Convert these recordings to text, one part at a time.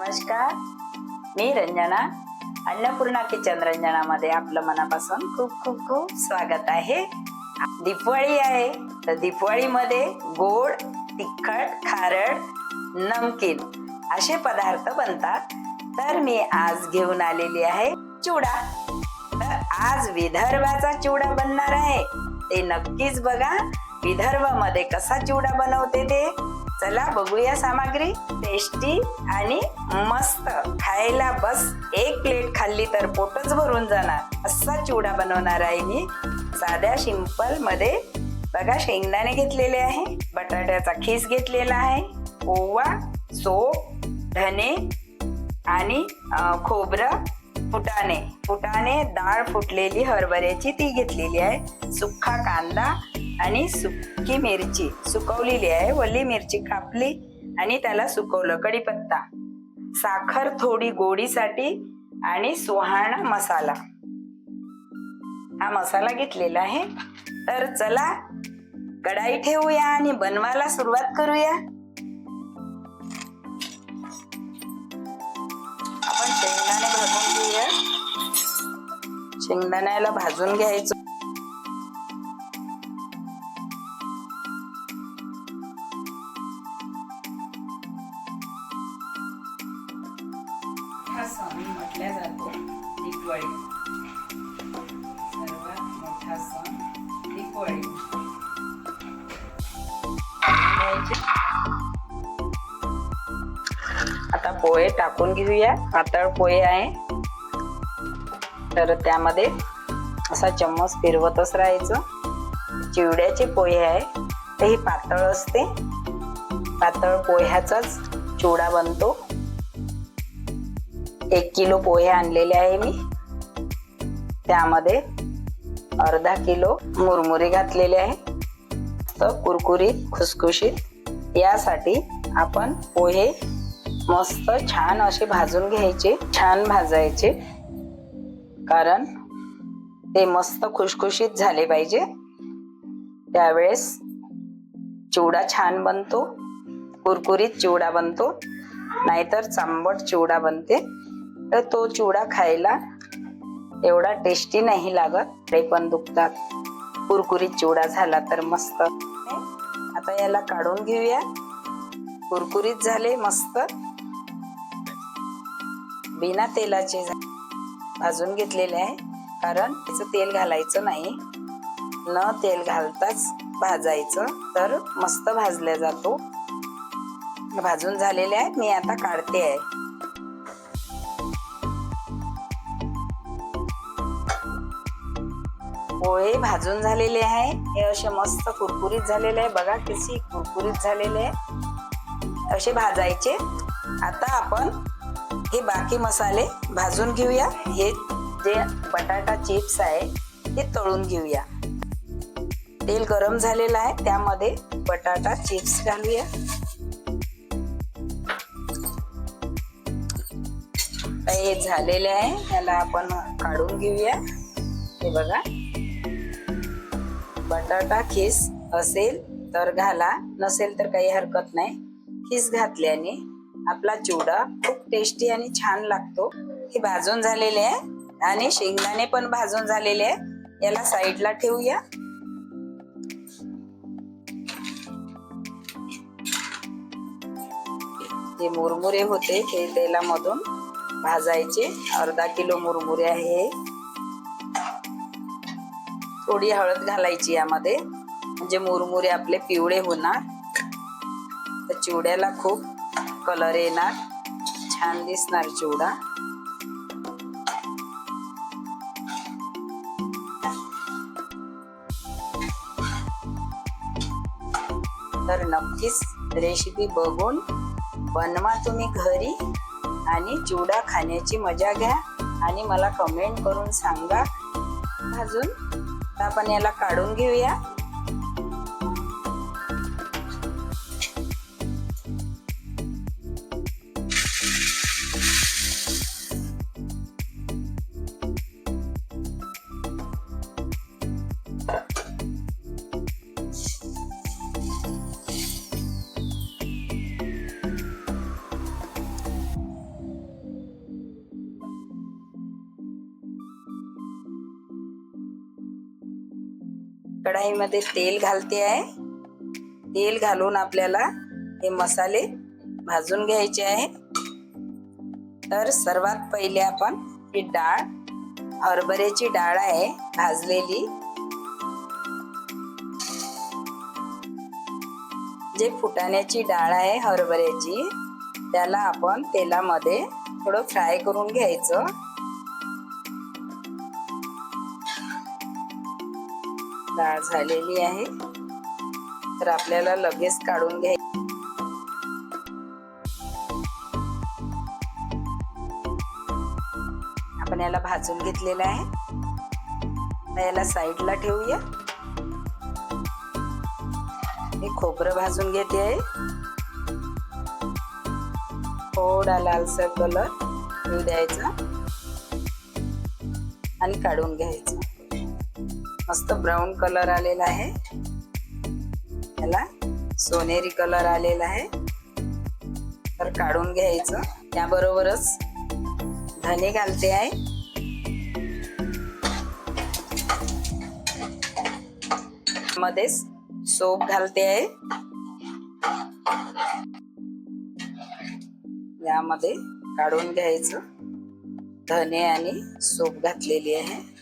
नमस्कार. मी रंजना अन्नपूर्णा किचन रंजनामध्ये आपलं मनापासून खूप खूप खूप स्वागत आहे. दिपवाळी आहे तर दिपवाळीमध्ये गोड तिखट खारड नमकीन असे पदार्थ बनतात. तर मी आज घेऊन आलेली आहे चिवडा तर आज विदर्भाचा चिवडा बनणार आहे. ते नक्कीच बघा विदर्भामध्ये कसा चिवडा बनवते ते. चला बघूया सामग्री. टेस्टी आणि मस्त. खायला बस. एक प्लेट खाल्ली तर पोटच भरून जाणार. असा चिवडा बनवणार आहे मी. साध्या सिंपलमध्ये. बघा शेंगदाणे घेतलेले आहे. बटाट्याचा खीस घेतलेला आहे. ओवा सोप धने आणि खोबरं फुटाणे. फुटाणे डाळ फुटलेली हरभऱ्याची ती घेतलेली आहे. सुक्का कांदा आणि सुकी मिरची सुकवलेली आहे वली मिरची कापली आणि त्याला सुकवलं. कढीपत्ता साखर थोडी गोडीसाठी आणि सुहाणा मसाला. हा मसाला घेतलेला आहे. तर चला कढाई ठेवूया आणि बनवायला सुरुवात करूया. आपण शेंगदाणे भाजून घेऊया. शेंगदाण्याला भाजून घ्यायचं. सण जातो. दिवाळी सर्वात मोठा सण दिवाळी आता पोहे टाकून घेऊया. पातळ पोहे आहे. तर त्यामध्ये असा चम्मच फिरवतच राहायचं. चिवड्याचे पोहे आहे. ते ही पातळ असते. पातळ पोह्याचाच चिवडा बनतो. एक किलो पोहे आणलेले आहे मी. त्यामध्ये अर्धा किलो मुरमुरे घातलेले आहे. तर कुरकुरीत खुसखुशीत. यासाठी आपण पोहे मस्त छान असे भाजून घ्यायचे छान भाजायचे. कारण ते मस्त खुशखुशीत झाले पाहिजे. त्यावेळेस चिवडा छान बनतो. कुरकुरीत चिवडा बनतो. नाहीतर चांबट चिवडा बनते. तर तो चिवडा खायला एवढा टेस्टी नाही लागत ते पण दुखतात. कुरकुरीत चिवडा झाला तर मस्त. आता याला काढून घेऊया. कुरकुरीत झाले मस्त. बिना तेलाचे भाजून घेतलेले आहे कारण त्याचं तेल घालायचं नाही. न तेल घालताच भाजायचं तर मस्त भाजल्या जातो. भाजून झालेले आहेत मी आता काढते आहे. पोहे भाजून झालेले आहे. हे असे मस्त कुरकुरीत झालेले आहे. बघा किती कुरकुरीत झालेले आहे. असे भाजायचे. आता आपण हे बाकी मसाले भाजून घेऊया. हे जे बटाटा चिप्स आहे ते तळून घेऊया. तेल गरम झालेलं आहे. त्यामध्ये बटाटा चिप्स घालूया. हे झालेले आहे. ह्याला आपण काढून घेऊया. हे बघा. बटाटा खीस असेल तर घाला. नसेल तर काही हरकत नाही. खीस घातल्याने आपला चिवडा खूप टेस्टी आणि छान लागतो. हे भाजून झालेले आहे आणि शेंगदाणे पण भाजून झालेले आहे. याला साईडला ठेवूया. हे मुरमुरे होते हे तेलामधून भाजायचे. अर्धा किलो मुरमुरे आहे थोडी हळद घालायची यामध्ये. म्हणजे मुरमुरे आपले पिवळे होणार. तर चिवड्याला खूप कलर येणार. छान दिसणार चिवडा. तर नक्कीच रेसिपी बघून बनवा तुम्ही घरी आणि चिवडा खाण्याची मजा घ्या. आणि मला कमेंट करून सांगा. अजून आता आपण याला काढून घेऊया. कढाईमध्ये तेल घालते आहे. तेल घालून आपल्याला हे मसाले भाजून घ्यायचे आहे. तर सर्वात पहिले आपण ही डाळ हरभऱ्याची डाळ आहे भाजलेली. जे फुटाण्याची डाळ आहे हरभऱ्याची त्याला आपण तेलामध्ये थोडं फ्राय करून घ्यायचं. डाळ झालेली आहे. तर आपल्याला लगेच काढून घ्याय आपण याला भाजून घेतलेलं आहे. याला साईडला ठेवूया. मी खोबरं भाजून घेते. आहे थोडा लालसर कलर द्यायचा. आणि काढून घ्यायचा. मस्त ब्राऊन कलर आलेला आहे. याला सोनेरी कलर आलेला आहे. तर काढून घ्यायचं. त्याबरोबरच धने घालते आहे. मध्येच सोप घालते आहे. यामध्ये काढून घ्यायचं. धने आणि सोप घातलेली आहे.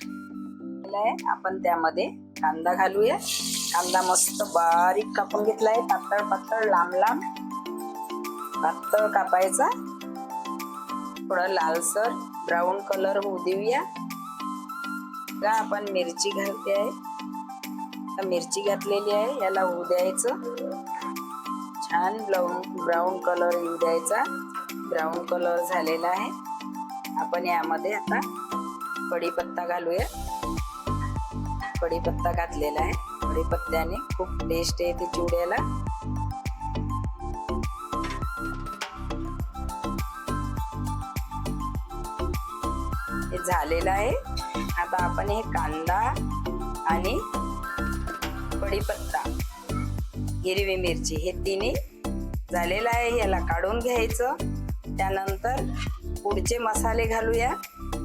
आहे. आपण त्यामध्ये कांदा घालूया. कांदा मस्त बारीक कापून घेतलाय. पातळ पातळ लांब लांब. पातळ कापायचा. थोडा लालसर ब्राऊन कलर होऊ देऊया. का आपण मिरची घालते आहे. मिरची घातलेली आहे. याला होऊ द्यायचं. छान ब्राऊन ब्राऊन कलर येऊ द्यायचा. ब्राऊन कलर झालेला आहे. आपण यामध्ये आता कढीपत्ता घालूया. कढीपत्ता घातलेला आहे. कढीपत्त्याने खूप टेस्ट येते चिवड्याला. हे झालेलं आहे. आता आपण हे कांदा आणि कढीपत्ता हिरवी मिरची हे तिन्ही झालेलं आहे. याला काढून घ्यायचं. त्यानंतर पुढचे मसाले घालूया.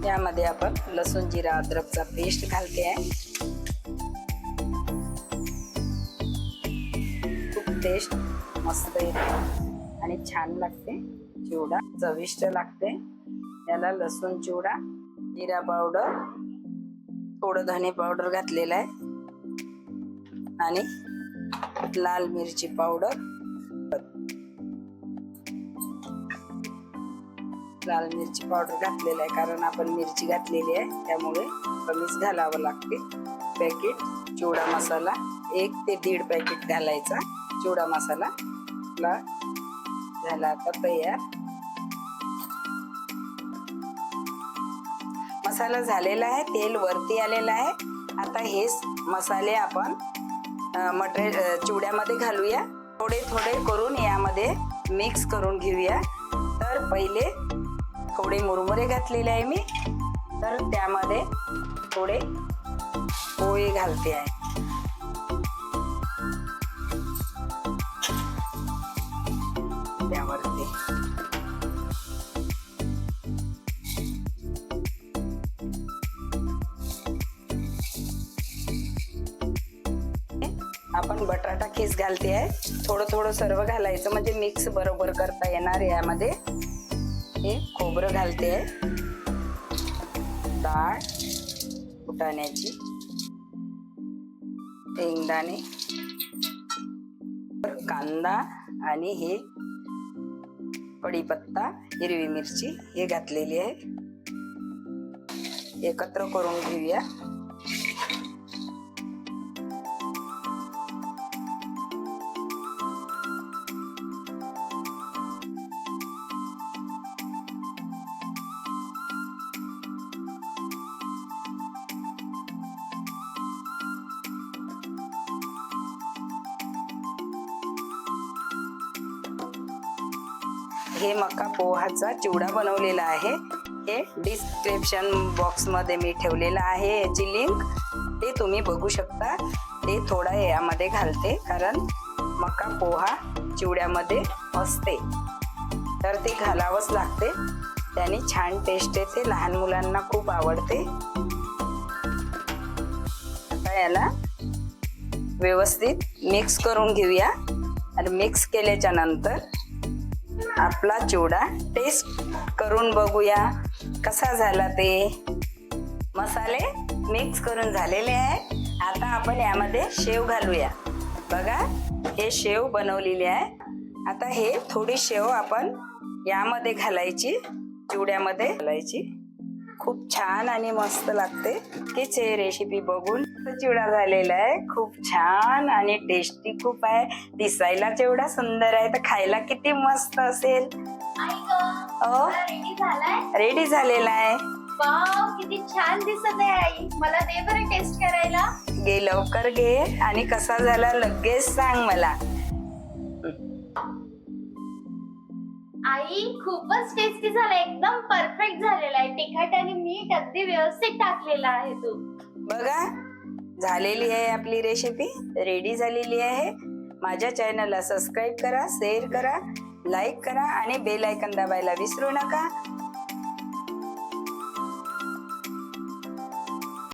यामध्ये आपण लसूण जिरा अद्रकचा पेस्ट घालते आहे. टेस्ट मस्त येते. आणि छान लागते चिवडा. चविष्ट लागते. याला लसूण चिवडा जिरा पावडर थोडं धने पावडर घातलेलं आहे. आणि लाल मिरची पावडर. लाल मिरची पावडर घातलेलं आहे कारण आपण मिरची घातलेली आहे. त्यामुळे कमीच घालावं लागते. पॅकेट चिवडा मसाला. एक ते दीड पॅकेट घालायचा चिवडा मसाला. ला झाला आता तयार. मसाला झालेला आहे तेल वरती आलेलं आहे. आता हेच मसाले आपण मटेरियल चिवड्यामध्ये घालूया. थोडे थोडे करून यामध्ये मिक्स करून घेऊया. तर पहिले थोडे मुरमुरे घातलेले आहे मी. तर त्यामध्ये थोडे पोहे घालते आहे. आपण बटाटा खीस घालते आहे थोडं थोडं सर्व घालायचं म्हणजे मिक्स बरोबर करता येणार यामध्ये. हे खोबरं घालते आहे डाळ फुटाण्याची शेंगदाणे कांदा आणि हे कढीपत्ता हिरवी मिरची हे घातलेली आहे. एकत्र करून घेऊया. हे मका पोहाचा चिवडा बनवलेला आहे. हे डिस्क्रिप्शन बॉक्समध्ये मी ठेवलेलं आहे याची लिंक ते तुम्ही बघू शकता. ते थोडा यामध्ये घालते कारण मका पोहा चिवड्यामध्ये असते. तर ते घालावंच लागते. त्याने छान टेस्ट येते. लहान मुलांना खूप आवडते. आता याला व्यवस्थित मिक्स करून घेऊया. आणि मिक्स केल्याच्यानंतर आपला चिवडा टेस्ट करून बघूया. कसा झाला ते? मसाले मिक्स करून झालेले आहे आता आपण यामध्ये शेव घालूया. बघा हे शेव बनवलेली आहे. आता हे थोडी शेव आपण यामध्ये घालायची चिवड्यामध्ये घालायची. खूप छान आणि मस्त लागते. हे रेसिपी बघून चिवडा झालेला आहे. खूप छान आणि टेस्टी खूप आहे. दिसायला जेवढा सुंदर आहे तर खायला किती मस्त असेल. ग रेडी झालेला आहे. किती छान दिसत आहे आई. मला दे बरं टेस्ट करायला. घे लवकर घे आणि कसा झाला लगेच सांग मला. आई खूपच टेस्टी झाला एकदम परफेक्ट झालेला आहे. तिखट आणि मीठ अगदी व्यवस्थित टाकलेला आहे तू. बघा झालेली आहे आपली रेसिपी रेडी झालेली आहे. माझ्या चॅनलला सबस्क्राईब करा शेअर करा लाईक करा आणि बेल आयकन दाबायला विसरू नका.